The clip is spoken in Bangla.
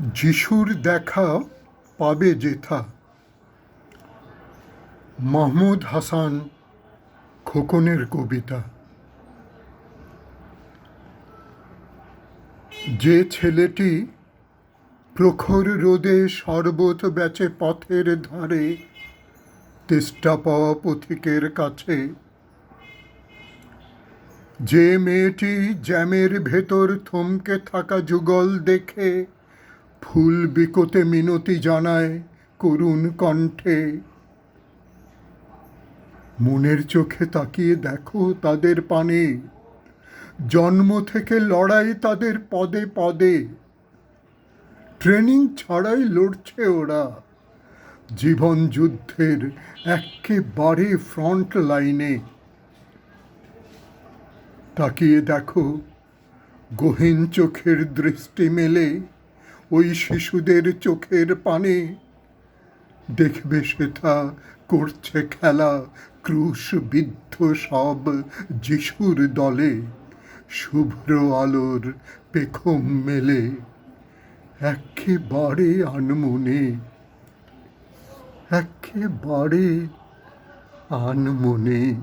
যিশুর দেখা পাবে যেথা। মাহমুদ হাসান, খোকনের কবিতা। যে ছেলেটি প্রখর রোদে শরবত বেচে পথের ধারে, তেষ্টা পাওয়া পথিকের কাছে। যে মেয়েটি জ্যামের ভেতর থমকে থাকা যুগল দেখে ফুল বিকোতে মিনতি জানায় করুণ কণ্ঠে। মনের চোখে তাকিয়ে দেখো তাদের পানে। জন্ম থেকে লড়াই তাদের পদে পদে। ট্রেনিং ছাড়াই লড়ছে ওরা। জীবন যুদ্ধের একেবারে ফ্রন্ট লাইনে। তাকিয়ে দেখো, গহীন চোখের দৃষ্টি মেলে। ওই শিশুদের চোখের পানে। দেখবে সেথা করছে খেলা, ক্রুশ বিদ্ধ সব যিশুর দলে। শুভ্র আলোর পেখম মেলে, একেবারে আনমনে। একেবারে আনমনে।